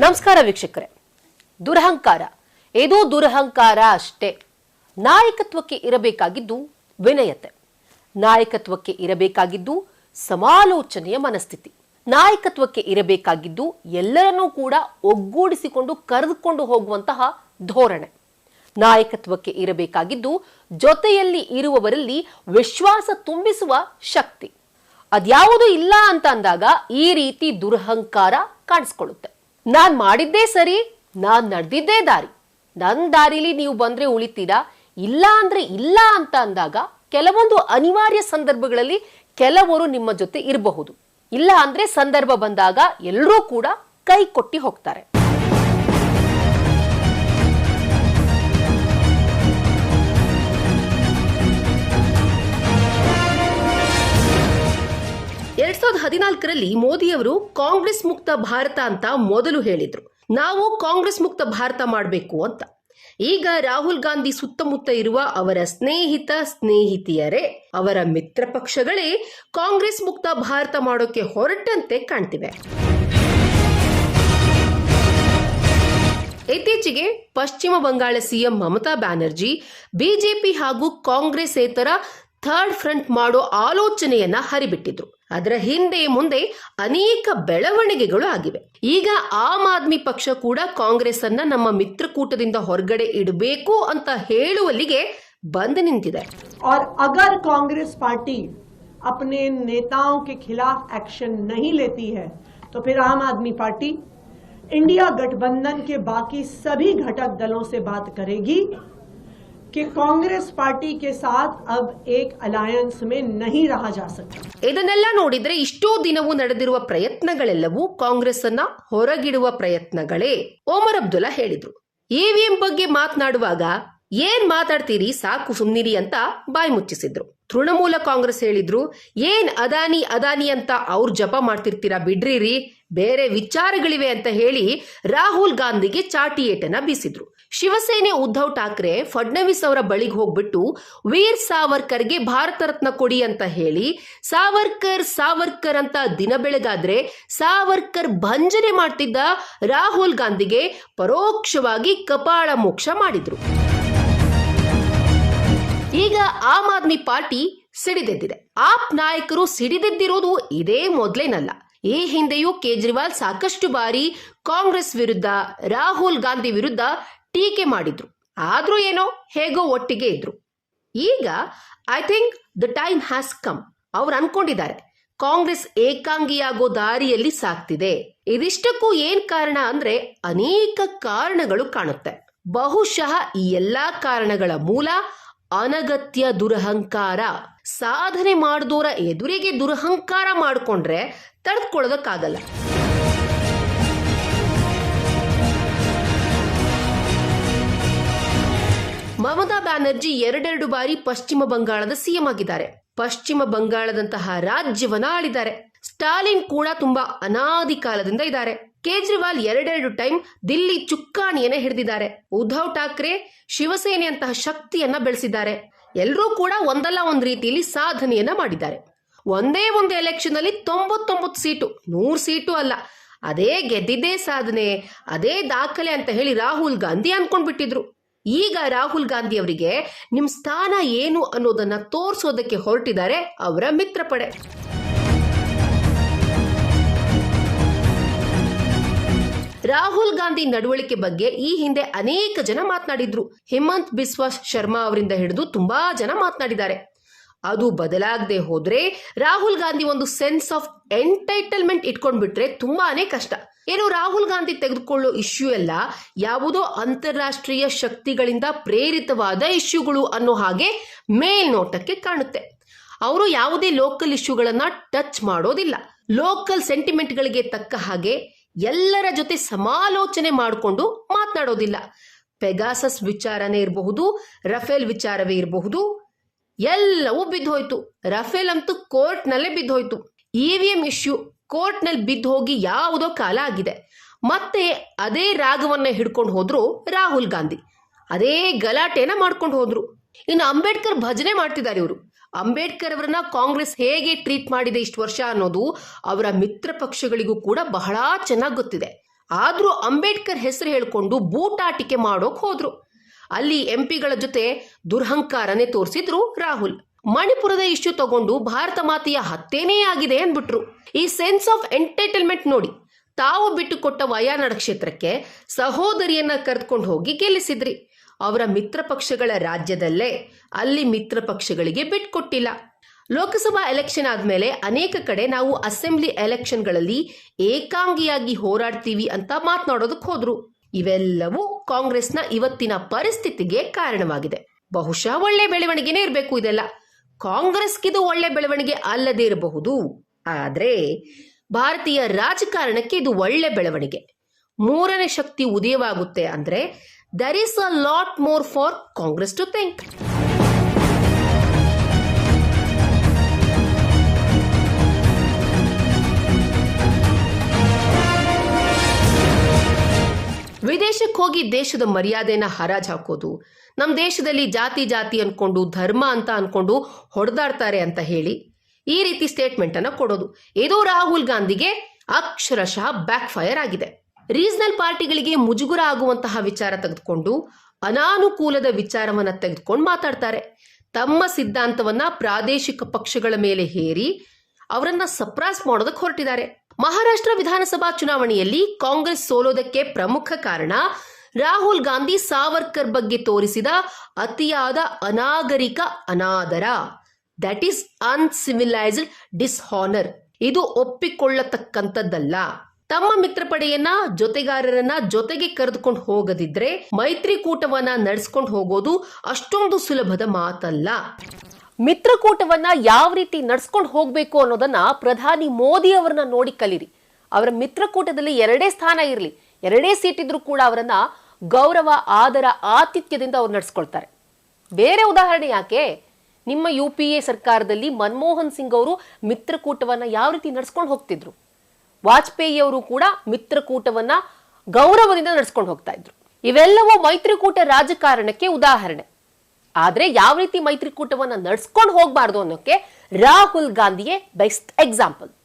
ನಮಸ್ಕಾರ ವೀಕ್ಷಕರೇ. ದುರಹಂಕಾರ. ಇದು ದುರಹಂಕಾರ ಅಷ್ಟೇ. ನಾಯಕತ್ವಕ್ಕೆ ಇರಬೇಕಾಗಿದ್ದು ವಿನಯತೆ. ನಾಯಕತ್ವಕ್ಕೆ ಇರಬೇಕಾಗಿದ್ದು ಸಮಾಲೋಚನೆಯ ಮನಸ್ಥಿತಿ. ನಾಯಕತ್ವಕ್ಕೆ ಇರಬೇಕಾಗಿದ್ದು ಎಲ್ಲರನ್ನೂ ಕೂಡ ಒಗ್ಗೂಡಿಸಿಕೊಂಡು ಕರೆದುಕೊಂಡು ಹೋಗುವಂತಹ ಧೋರಣೆ. ನಾಯಕತ್ವಕ್ಕೆ ಇರಬೇಕಾಗಿದ್ದು ಜೊತೆಯಲ್ಲಿ ಇರುವವರಲ್ಲಿ ವಿಶ್ವಾಸ ತುಂಬಿಸುವ ಶಕ್ತಿ. ಅದ್ಯಾವುದು ಇಲ್ಲ ಅಂತ ಅಂದಾಗ ಈ ರೀತಿ ದುರಹಂಕಾರ ಕಾಣಿಸ್ಕೊಳ್ಳುತ್ತೆ. ನಾನ್ ಮಾಡಿದ್ದೇ ಸರಿ, ನಾನ್ ನಡೆದಿದ್ದೇ ದಾರಿ. ನನ್ ದಾರಿಲಿ ನೀವು ಬಂದ್ರೆ ಉಳಿತೀರಾ? ಇಲ್ಲ ಅಂದ್ರೆ ಇಲ್ಲ ಅಂತ ಅಂದಾಗ ಕೆಲವೊಂದು ಅನಿವಾರ್ಯ ಸಂದರ್ಭಗಳಲ್ಲಿ ಕೆಲವರು ನಿಮ್ಮ ಜೊತೆ ಇರಬಹುದು. ಇಲ್ಲ ಅಂದ್ರೆ ಸಂದರ್ಭ ಬಂದಾಗ ಎಲ್ಲರೂ ಕೂಡ ಕೈ ಕೊಟ್ಟಿ ಹೋಗ್ತಾರೆ. ಹದಿನಾಲ್ಕರಲ್ಲಿ ಮೋದಿಯವರು ಕಾಂಗ್ರೆಸ್ ಮುಕ್ತ ಭಾರತ ಅಂತ ಮೊದಲು ಹೇಳಿದ್ರು. ನಾವು ಕಾಂಗ್ರೆಸ್ ಮುಕ್ತ ಭಾರತ ಮಾಡಬೇಕು ಅಂತ. ಈಗ ರಾಹುಲ್ ಗಾಂಧಿ ಸುತ್ತಮುತ್ತ ಇರುವ ಅವರ ಸ್ನೇಹಿತ, ಸ್ನೇಹಿತಿಯರೇ, ಅವರ ಮಿತ್ರ ಪಕ್ಷಗಳೇ ಕಾಂಗ್ರೆಸ್ ಮುಕ್ತ ಭಾರತ ಮಾಡೋಕೆ ಹೊರಟಂತೆ ಕಾಣ್ತಿವೆ. ಇತ್ತೀಚೆಗೆ ಪಶ್ಚಿಮ ಬಂಗಾಳ ಸಿಎಂ ಮಮತಾ ಬ್ಯಾನರ್ಜಿ, ಬಿಜೆಪಿ ಹಾಗೂ ಕಾಂಗ್ರೆಸ್ ಏತರ ಥರ್ಡ್ ಫ್ರಂಟ್ ಮಾಡೋ ಆಲೋಚನೆಯನ್ನ ಹರಿಬಿಟ್ಟಿದ್ರು. ಅದರ ಹಿಂದೆ ಮುಂದೆ ಅನೇಕ ಬೆಳವಣಿಗೆಗಳು ಆಗಿವೆ ಈಗ ಆಮ್ ಆದ್ಮಿ ಪಕ್ಷ ಕೂಡ ಕಾಂಗ್ರೆಸ್ ಅನ್ನ ನಮ್ಮ ಮಿತ್ರಕೂಟದಿಂದ ಹೊರಗಡೆ ಇಡಬೇಕು ಅಂತ ಹೇಳುವಲ್ಲಿಗೆ ಬಂದು ನಿಂತಿದೆ और अगर कांग्रेस पार्टी अपने नेताओं के खिलाफ एक्शन नहीं लेती है तो फिर आम आदमी पार्टी इंडिया गठबंधन के बाकी सभी घटक दलों से बात करेगी कि ಕಾಂಗ್ರೆಸ್ ಪಾರ್ಟಿ ಕೆ ಸಾಥ್ ಅಬ್ ಏಕ್ ಅಲಾಯನ್ಸ್ ಮೇ ನಹಿ ರಹಾ ಜಾ ಸಕತಾ ಇದನ್ನೆಲ್ಲ ನೋಡಿದ್ರೆ ಇಷ್ಟೋ ದಿನವೂ ನಡೆದಿರುವ ಪ್ರಯತ್ನಗಳೆಲ್ಲವೂ ಕಾಂಗ್ರೆಸ್ ಅನ್ನ ಹೊರಗಿಡುವ ಪ್ರಯತ್ನಗಳೇ, ಓಮರ್ ಅಬ್ದುಲ್ಲಾ ಹೇಳಿದ್ರು. ಇವಿಎಂ ಬಗ್ಗೆ ಮಾತನಾಡುವಾಗ ಏನ್ ಮಾತಾಡ್ತೀರಿ ಸಾಕು ಸುಮ್ನಿರಿ ಅಂತ ಬಾಯಿ ಮುಚ್ಚಿಸಿದ್ರು. ತೃಣಮೂಲ ಕಾಂಗ್ರೆಸ್ ಹೇಳಿದ್ರು, ಏನ್ ಅದಾನಿ ಅದಾನಿ ಅಂತ ಅವ್ರು ಜಪ ಮಾಡ್ತಿರ್ತೀರಾ ಬಿಡ್ರಿರಿ? ಬೇರೆ ವಿಚಾರಗಳಿವೆ ಅಂತ ಹೇಳಿ ರಾಹುಲ್ ಗಾಂಧಿಗೆ ಚಾಟಿ ಏಟನ ಬೀಸಿದ್ರು. ಶಿವಸೇನೆ ಉದ್ಧವ್ ಠಾಕ್ರೆ ಫಡ್ನವೀಸ್ ಅವರ ಬಳಿಗೆ ಹೋಗ್ಬಿಟ್ಟು, ವೀರ್ ಸಾವರ್ಕರ್ಗೆ ಭಾರತ ರತ್ನ ಕೊಡಿ ಅಂತ ಹೇಳಿ, ಸಾವರ್ಕರ್ ಸಾವರ್ಕರ್ ಅಂತ ದಿನ ಬೆಳಗಾದ್ರೆ ಸಾವರ್ಕರ್ ಭಂಜನೆ ಮಾಡ್ತಿದ್ದ ರಾಹುಲ್ ಗಾಂಧಿಗೆ ಪರೋಕ್ಷವಾಗಿ ಕಪಾಳ ಮೋಕ್ಷ ಮಾಡಿದ್ರು. ಈಗ ಆಮ್ ಆದ್ಮಿ ಪಾರ್ಟಿ ಸಿಡಿದೆದ್ದಿದೆ. ಆಪ್ ನಾಯಕರು ಸಿಡಿದೆದ್ದಿರೋದು ಇದೇ ಮೊದಲೇನಲ್ಲ. ಈ ಹಿಂದೆಯೂ ಕೇಜ್ರಿವಾಲ್ ಸಾಕಷ್ಟು ಬಾರಿ ಕಾಂಗ್ರೆಸ್ ವಿರುದ್ಧ, ರಾಹುಲ್ ಗಾಂಧಿ ವಿರುದ್ಧ ಟೀಕೆ ಮಾಡಿದ್ರು. ಆದ್ರೂ ಏನೋ ಹೇಗೋ ಒಟ್ಟಿಗೆ ಇದ್ರು. ಈಗ I think the time has come. ಅವ್ರು ಅನ್ಕೊಂಡಿದ್ದಾರೆ, ಕಾಂಗ್ರೆಸ್ ಏಕಾಂಗಿಯಾಗೋ ದಾರಿಯಲ್ಲಿ ಸಾಕ್ತಿದೆ. ಇದಿಷ್ಟಕ್ಕೂ ಏನ್ ಕಾರಣ ಅಂದ್ರೆ ಅನೇಕ ಕಾರಣಗಳು ಕಾಣುತ್ತೆ. ಬಹುಶಃ ಈ ಎಲ್ಲಾ ಕಾರಣಗಳ ಮೂಲ ಅನಗತ್ಯ ದುರಹಂಕಾರ. ಸಾಧನೆ ಮಾಡಿದೋರ ಎದುರಿಗೆ ದುರಹಂಕಾರ ಮಾಡಿಕೊಂಡ್ರೆ ತಡೆದುಕೊಳ್ಳೋದಕ್ಕಾಗಲ್ಲ ಮಮತಾ ಬ್ಯಾನರ್ಜಿ ಎರಡೆರಡು ಬಾರಿ ಪಶ್ಚಿಮ ಬಂಗಾಳದ ಸಿಎಂ ಆಗಿದ್ದಾರೆ. ಪಶ್ಚಿಮ ಬಂಗಾಳದಂತಹ ರಾಜ್ಯವನ್ನ ಆಳಿದ್ದಾರೆ. ಸ್ಟಾಲಿನ್ ಕೂಡ ತುಂಬಾ ಅನಾದಿ ಕಾಲದಿಂದ ಇದ್ದಾರೆ. ಕೇಜ್ರಿವಾಲ್ ಎರಡೆರಡು ಟೈಮ್ ದಿಲ್ಲಿ ಚುಕ್ಕಾಣಿಯನ್ನ ಹಿಡಿದಿದ್ದಾರೆ. ಉದ್ಧವ್ ಠಾಕ್ರೆ ಶಿವಸೇನೆಯಂತಹ ಶಕ್ತಿಯನ್ನ ಬೆಳೆಸಿದ್ದಾರೆ. ಎಲ್ಲರೂ ಕೂಡ ಒಂದಲ್ಲ ಒಂದು ರೀತಿಯಲ್ಲಿ ಸಾಧನೆಯನ್ನ ಮಾಡಿದ್ದಾರೆ. ಒಂದೇ ಒಂದು ಎಲೆಕ್ಷನ್ ಅಲ್ಲಿ ತೊಂಬತ್ತೊಂಬತ್ತು ಸೀಟು, ನೂರು ಸೀಟು ಅಲ್ಲ. ಅದೇ ಗೆದ್ದಿದ್ದೇ ಸಾಧನೆ, ಅದೇ ದಾಖಲೆ ಅಂತ ಹೇಳಿ ರಾಹುಲ್ ಗಾಂಧಿ ಅನ್ಕೊಂಡ್ಬಿಟ್ಟಿದ್ರು. ಈಗ ರಾಹುಲ್ ಗಾಂಧಿ ಅವರಿಗೆ ನಿಮ್ ಸ್ಥಾನ ಏನು ಅನ್ನೋದನ್ನ ತೋರಿಸೋದಕ್ಕೆ ಹೊರಟಿದ್ದಾರೆ ಅವರ ಮಿತ್ರ ಪಡೆ. ರಾಹುಲ್ ಗಾಂಧಿ ನಡವಳಿಕೆ ಬಗ್ಗೆ ಈ ಹಿಂದೆ ಅನೇಕ ಜನ ಮಾತನಾಡಿದ್ರು. ಹೇಮಂತ್ ಬಿಸ್ವಾ ಶರ್ಮಾ ಅವರಿಂದ ಹಿಡಿದು ತುಂಬಾ ಜನ ಮಾತನಾಡಿದ್ದಾರೆ. ಅದು ಬದಲಾಗದೆ ಹೋದ್ರೆ ರಾಹುಲ್ ಗಾಂಧಿ ಒಂದು ಸೆನ್ಸ್ ಆಫ್ ಎಂಟೈಟಲ್ಮೆಂಟ್ ಇಟ್ಕೊಂಡ್ಬಿಟ್ರೆ ತುಂಬಾನೇ ಕಷ್ಟ. ಏನು ರಾಹುಲ್ ಗಾಂಧಿ ತೆಗೆದುಕೊಳ್ಳೋ ಇಶ್ಯೂ ಎಲ್ಲ ಯಾವುದೋ ಅಂತಾರಾಷ್ಟ್ರೀಯ ಶಕ್ತಿಗಳಿಂದ ಪ್ರೇರಿತವಾದ ಇಶ್ಯೂಗಳು ಅನ್ನೋ ಹಾಗೆ ಮೇಲ್ನೋಟಕ್ಕೆ ಕಾಣುತ್ತೆ. ಅವರು ಯಾವುದೇ ಲೋಕಲ್ ಇಶ್ಯೂಗಳನ್ನ ಟಚ್ ಮಾಡೋದಿಲ್ಲ. ಲೋಕಲ್ ಸೆಂಟಿಮೆಂಟ್ಗಳಿಗೆ ತಕ್ಕ ಹಾಗೆ ಎಲ್ಲರ ಜೊತೆ ಸಮಾಲೋಚನೆ ಮಾಡಿಕೊಂಡು ಮಾತನಾಡೋದಿಲ್ಲ. ಪೆಗಾಸಸ್ ವಿಚಾರನೇ ಇರಬಹುದು, ರಫೇಲ್ ವಿಚಾರವೇ ಇರಬಹುದು. ಎಲ್ಲವೂ ಬಿದ್ದೋಯ್ತು. ರಫೇಲ್ ಅಂತೂ ಕೋರ್ಟ್ನಲ್ಲೇ ಬಿದ್ದೋಯ್ತು. ಇವಿಎಂ ಇಶ್ಯೂ ಕೋರ್ಟ್ನಲ್ಲಿ ಬಿದ್ದು ಹೋಗಿ ಯಾವುದೋ ಕಾಲ ಆಗಿದೆ. ಮತ್ತೆ ಅದೇ ರಾಗವನ್ನ ಹಿಡ್ಕೊಂಡು ಹೋದ್ರು ರಾಹುಲ್ ಗಾಂಧಿ. ಅದೇ ಗಲಾಟೆನ ಮಾಡ್ಕೊಂಡು ಹೋದ್ರು. ಇನ್ನು ಅಂಬೇಡ್ಕರ್ ಭಜನೆ ಮಾಡ್ತಿದ್ದಾರೆ ಇವರು. ಅಂಬೇಡ್ಕರ್ ಅವರನ್ನ ಕಾಂಗ್ರೆಸ್ ಹೇಗೆ ಟ್ರೀಟ್ ಮಾಡಿದೆ ಇಷ್ಟು ವರ್ಷ ಅನ್ನೋದು ಅವರ ಮಿತ್ರ ಪಕ್ಷಗಳಿಗೂ ಕೂಡ ಬಹಳ ಚೆನ್ನಾಗಿ ಗೊತ್ತಿದೆ. ಆದರೂ ಅಂಬೇಡ್ಕರ್ ಹೆಸರು ಹೇಳಿಕೊಂಡು ಬೂಟಾಟಿಕೆ ಮಾಡೋಕೆ ಹೋದ್ರು. ಅಲ್ಲಿ ಎಂಪಿಗಳ ಜೊತೆ ದುರ್ಹಂಕಾರನೇ ತೋರಿಸಿದ್ರು ರಾಹುಲ್. ಮಣಿಪುರದ ಇಶ್ಯೂ ತಗೊಂಡು ಭಾರತ ಮಾತೆಯ ಹತ್ತೇನೇ ಆಗಿದೆ ಅಂದ್ಬಿಟ್ರು. ಈ ಸೆನ್ಸ್ ಆಫ್ ಎಂಟರ್ಟೈನ್ಮೆಂಟ್ ನೋಡಿ, ತಾವು ಬಿಟ್ಟುಕೊಟ್ಟ ವಯಾನಾಡ ಕ್ಷೇತ್ರಕ್ಕೆ ಸಹೋದರಿಯನ್ನ ಕರೆದುಕೊಂಡು ಹೋಗಿ ಗೆಲ್ಲಿಸಿದ್ರಿ. ಅವರ ಮಿತ್ರ ಪಕ್ಷಗಳ ರಾಜ್ಯದಲ್ಲೇ ಅಲ್ಲಿ ಮಿತ್ರ ಪಕ್ಷಗಳಿಗೆ ಬಿಟ್ಕೊಟ್ಟಿಲ್ಲ ಲೋಕಸಭಾ ಎಲೆಕ್ಷನ್ ಆದ್ಮೇಲೆ ಅನೇಕ ಕಡೆ ನಾವು ಅಸೆಂಬ್ಲಿ ಎಲೆಕ್ಷನ್ಗಳಲ್ಲಿ ಏಕಾಂಗಿಯಾಗಿ ಹೋರಾಡ್ತೀವಿ ಅಂತ ಮಾತನಾಡೋದಕ್ಕೆ ಹೋದ್ರು. ಇವೆಲ್ಲವೂ ಕಾಂಗ್ರೆಸ್ನ ಇವತ್ತಿನ ಪರಿಸ್ಥಿತಿಗೆ ಕಾರಣವಾಗಿದೆ. ಬಹುಶಃ ಒಳ್ಳೆ ಬೆಳವಣಿಗೆನೇ ಇರಬೇಕು ಇದೆಲ್ಲ. ಕಾಂಗ್ರೆಸ್ಗಿದು ಒಳ್ಳೆ ಬೆಳವಣಿಗೆ ಅಲ್ಲದೇ ಇರಬಹುದು. ಆದ್ರೆ ಭಾರತೀಯ ರಾಜಕಾರಣಕ್ಕೆ ಇದು ಒಳ್ಳೆ ಬೆಳವಣಿಗೆ. ಮೂರನೇ ಶಕ್ತಿ ಉದಯವಾಗುತ್ತೆ ಅಂದ್ರೆ there is a lot more for Congress to think ವಿದೇಶಕ್ಕೆ ಹೋಗಿ ದೇಶದ ಮರ್ಯಾದೆನ ಹರಾಜ್ ಹಾಕೋದು ನಮ್ಮ ದೇಶದಲ್ಲಿ ಜಾತಿ ಜಾತಿ ಅನ್ಕೊಂಡು, ಧರ್ಮ ಅಂತ ಅನ್ಕೊಂಡು ಹೊಡೆದಾಡ್ತಾರೆ ಅಂತ ಹೇಳಿ ಈ ರೀತಿ ಸ್ಟೇಟ್ಮೆಂಟ್ ಅನ್ನ ಕೊಡೋದು. ಇದು ರಾಹುಲ್ ಗಾಂಧಿಗೆ ಅಕ್ಷರಶಃ ಬ್ಯಾಕ್ ಫೈರ್ ಆಗಿದೆ. ರೀಜನಲ್ ಪಾರ್ಟಿಗಳಿಗೆ ಮುಜುಗುರ ಆಗುವಂತಹ ವಿಚಾರ ತೆಗೆದುಕೊಂಡು ಅನಾನುಕೂಲದ ವಿಚಾರವನ್ನ ತೆಗೆದುಕೊಂಡು ಮಾತಾಡ್ತಾರೆ. ತಮ್ಮ ಸಿದ್ಧಾಂತವನ್ನ ಪ್ರಾದೇಶಿಕ ಪಕ್ಷಗಳ ಮೇಲೆ ಹೇರಿ ಅವರನ್ನ ಸಪ್ರಾಸ್ ಮಾಡೋದಕ್ಕೆ ಹೊರಟಿದ್ದಾರೆ. ಮಹಾರಾಷ್ಟ್ರ ವಿಧಾನಸಭಾ ಚುನಾವಣೆಯಲ್ಲಿ ಕಾಂಗ್ರೆಸ್ ಸೋಲೋದಕ್ಕೆ ಪ್ರಮುಖ ಕಾರಣ ರಾಹುಲ್ ಗಾಂಧಿ ಸಾವರ್ಕರ್ ಬಗ್ಗೆ ತೋರಿಸಿದ ಅತಿಯಾದ ಅನಾಗರಿಕ ಅನಾದರ. ದಟ್ ಈಸ್ ಅನ್ಸಿವಿಲೈಸ್ಡ್ ಡಿಸ್ಹಾನರ್ ಇದು ಒಪ್ಪಿಕೊಳ್ಳತಕ್ಕಂಥದ್ದಲ್ಲ. ತಮ್ಮ ಮಿತ್ರಪಡೆಯನ್ನ ಜೊತೆಗಾರರನ್ನ ಜೊತೆಗೆ ಕರೆದುಕೊಂಡು ಹೋಗದಿದ್ರೆ ಮೈತ್ರಿಕೂಟವನ್ನ ನಡೆಸ್ಕೊಂಡು ಹೋಗೋದು ಅಷ್ಟೊಂದು ಸುಲಭದ ಮಾತಲ್ಲ. ಮಿತ್ರಕೂಟವನ್ನ ಯಾವ ರೀತಿ ನಡ್ಸ್ಕೊಂಡು ಹೋಗ್ಬೇಕು ಅನ್ನೋದನ್ನ ಪ್ರಧಾನಿ ಮೋದಿ ಅವರನ್ನ ನೋಡಿ ಕಲಿರಿ. ಅವರ ಮಿತ್ರಕೂಟದಲ್ಲಿ ಎರಡೇ ಸ್ಥಾನ ಇರಲಿ. ಎರಡೇ ಸೀಟ್ ಇದ್ರೂ ಕೂಡ ಅವರನ್ನ ಗೌರವ, ಆದರ, ಆತಿಥ್ಯದಿಂದ ಅವ್ರು ನಡ್ಸ್ಕೊಳ್ತಾರೆ. ಬೇರೆ ಉದಾಹರಣೆ ಯಾಕೆ? ನಿಮ್ಮ ಯು ಪಿ ಎ ಸರ್ಕಾರದಲ್ಲಿ ಮನಮೋಹನ್ ಸಿಂಗ್ ಅವರು ಮಿತ್ರಕೂಟವನ್ನ ಯಾವ ರೀತಿ ನಡ್ಸ್ಕೊಂಡು ಹೋಗ್ತಿದ್ರು? ವಾಜಪೇಯಿ ಅವರು ಕೂಡ ಮಿತ್ರಕೂಟವನ್ನ ಗೌರವದಿಂದ ನಡೆಸ್ಕೊಂಡು ಹೋಗ್ತಾ ಇದ್ರು. ಇವೆಲ್ಲವೂ ಮೈತ್ರಿಕೂಟ ರಾಜಕಾರಣಕ್ಕೆ ಉದಾಹರಣೆ. ಆದ್ರೆ ಯಾವ ರೀತಿ ಮೈತ್ರಿಕೂಟವನ್ನ ನಡ್ಸ್ಕೊಂಡು ಹೋಗ್ಬಾರ್ದು ಅನ್ನೋಕೆ ರಾಹುಲ್ ಗಾಂಧಿಯೇ ಬೆಸ್ಟ್ ಎಕ್ಸಾಂಪಲ್.